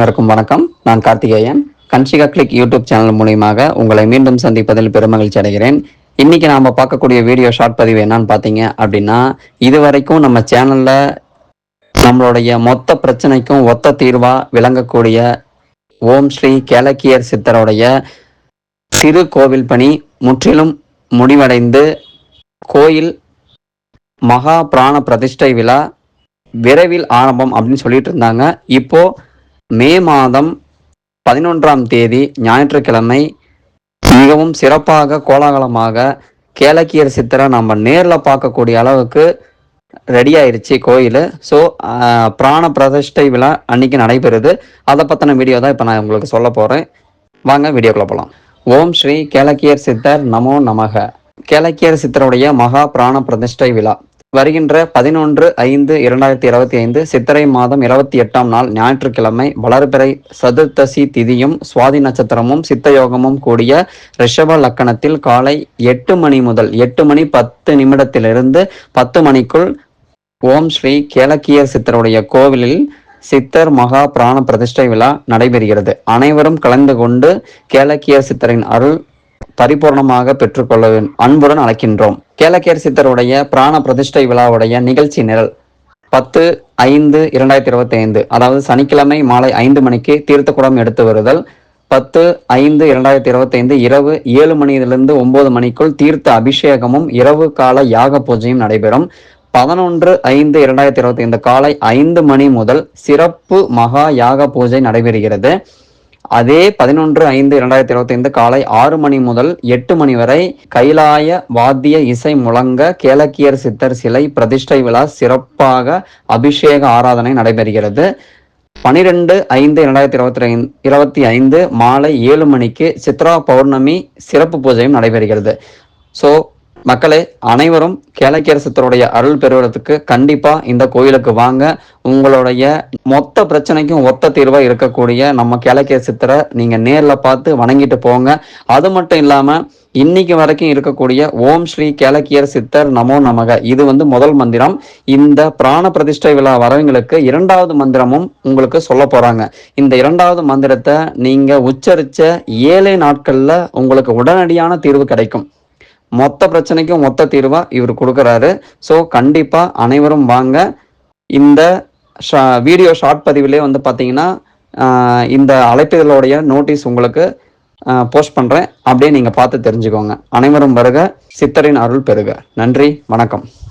அனைவருக்கும் வணக்கம். நான் கார்த்திகேயன். கன்சிகா கிளிக் யூடியூப் சேனல் மூலியமாக உங்களை மீண்டும் சந்திப்பதில் பெருமகிழ்ச்சி அடைகிறேன். இன்னைக்கு நாம பார்க்கக்கூடிய வீடியோ ஷார்ட் பதிவு என்னன்னு பார்த்தீங்க அப்படின்னா இது வரைக்கும் நம்ம சேனல்ல நம்மளுடைய மொத்த பிரச்சனைக்கும் ஒத்த தீர்வா விளங்கக்கூடிய ஓம் ஸ்ரீ கேலக்கியர் சித்தருடைய சிறு கோவில் பணி முற்றிலும் முடிவடைந்து கோயில் மகா பிராண பிரதிஷ்டை விழா விரைவில் ஆரம்பம் அப்படின்னு சொல்லிட்டு இருந்தாங்க. இப்போ மே மாதம் பதினொன்றாம் தேதி ஞாயிற்றுக்கிழமை மிகவும் சிறப்பாக கோலாகலமாக கேலக்கியர் சித்தரை நம்ம நேரில் பார்க்கக்கூடிய அளவுக்கு ரெடி ஆயிருச்சு கோயில். ஸோ பிராண பிரதிஷ்டை விழா அன்னைக்கு நடைபெறுது. அதை பற்றின வீடியோ தான் இப்போ நான் உங்களுக்கு சொல்ல போகிறேன் வாங்க வீடியோக்குள்ளே போகலாம் ஓம் ஸ்ரீ கேலக்கியர் சித்தர் நமோ நமக. கேலக்கியர் சித்தருடைய மகா பிராண பிரதிஷ்டை விழா. வருகின்ற பதினொன்று ஐந்து இரண்டாயிரத்தி இருபத்தி ஐந்து சித்திரை மாதம் இருபத்தி எட்டாம் நாள் ஞாயிற்றுக்கிழமை வளர்பிறை சதுர்த்தசி திதியும் சுவாதி நட்சத்திரமும் சித்தயோகமும் கூடிய ரிஷப லக்கணத்தில் காலை எட்டு மணி முதல் எட்டு மணி பத்து நிமிடத்திலிருந்து பத்து மணிக்குள் ஓம் ஸ்ரீ கேலக்கியர் சித்தருடைய கோவிலில் சித்தர் மகா பிராண பிரதிஷ்டை விழா நடைபெறுகிறது. அனைவரும் கலந்து கொண்டு கேலக்கியர் சித்தரின் அருள் பரிபூர்ணமாக பெற்றுக்கொள்ள அன்புடன் அழைக்கின்றோம். கேலக்கியர் சித்தருடைய பிராண பிரதிஷ்டை விழாவுடைய நிகழ்ச்சி நிரல் பத்து ஐந்து இரண்டாயிரத்தி இருபத்தி ஐந்து அதாவது சனிக்கிழமை மாலை ஐந்து மணிக்கு தீர்த்தக்குடம் எடுத்து வருதல். பத்து ஐந்து இரண்டாயிரத்தி இருபத்தி ஐந்து இரவு ஏழு மணியிலிருந்து ஒன்பது மணிக்குள் தீர்த்த அபிஷேகமும் இரவு கால யாக பூஜையும் நடைபெறும். பதினொன்று ஐந்து இரண்டாயிரத்தி இருபத்தி ஐந்து காலை ஐந்து மணி முதல் சிறப்பு மகா யாக பூஜை நடைபெறுகிறது. அதே பதினொன்று ஐந்து இரண்டாயிரத்தி இருபத்தி ஐந்து காலை ஆறு மணி முதல் எட்டு மணி வரை கைலாய வாத்திய இசை முழங்க கேலக்கியர் சித்தர் சிலை பிரதிஷ்டை விழா சிறப்பாக அபிஷேக ஆராதனை நடைபெறுகிறது. பனிரெண்டு ஐந்து இரண்டாயிரத்தி இருபத்தி ஐந்து இருபத்தி ஐந்து மாலை ஏழு மணிக்கு சித்ரா பௌர்ணமி சிறப்பு பூஜையும் நடைபெறுகிறது. ஸோ மக்களே அனைவரும் கேலக்கியர் சித்தருடைய அருள் பெறுவதற்கு கண்டிப்பா இந்த கோயிலுக்கு வாங்க. உங்களுடைய மொத்த பிரச்சனைக்கும் ஒத்த தீர்வா இருக்கக்கூடிய நம்ம கேலக்கியர் நீங்க நேர்ல பார்த்து வணங்கிட்டு போங்க. அது மட்டும் இல்லாம இன்னைக்கு வரைக்கும் இருக்கக்கூடிய ஓம் ஸ்ரீ கேளக்கியர் சித்தர் நமோ நமக. இது வந்து முதல் மந்திரம். இந்த பிராண பிரதிஷ்டை விழா வரவங்களுக்கு இரண்டாவது மந்திரமும் உங்களுக்கு சொல்ல போறாங்க. இந்த இரண்டாவது மந்திரத்தை நீங்க உச்சரிச்ச ஏழே நாட்கள்ல உங்களுக்கு உடனடியான தீர்வு கிடைக்கும். மொத்த பிரச்சனைக்கும் மொத்த தீர்வாக இவர் கொடுக்குறாரு. ஸோ கண்டிப்பாக அனைவரும் வாங்க. இந்த ஷா வீடியோ ஷார்ட் பதிவிலே வந்து பார்த்தீங்கன்னா இந்த அழைப்புகளோடைய நோட்டீஸ் உங்களுக்கு போஸ்ட் பண்ணுறேன் அப்படியே நீங்கள் பார்த்து தெரிஞ்சுக்கோங்க. அனைவரும் வருக. சித்தரின் அருள் பெறுக. நன்றி. வணக்கம்.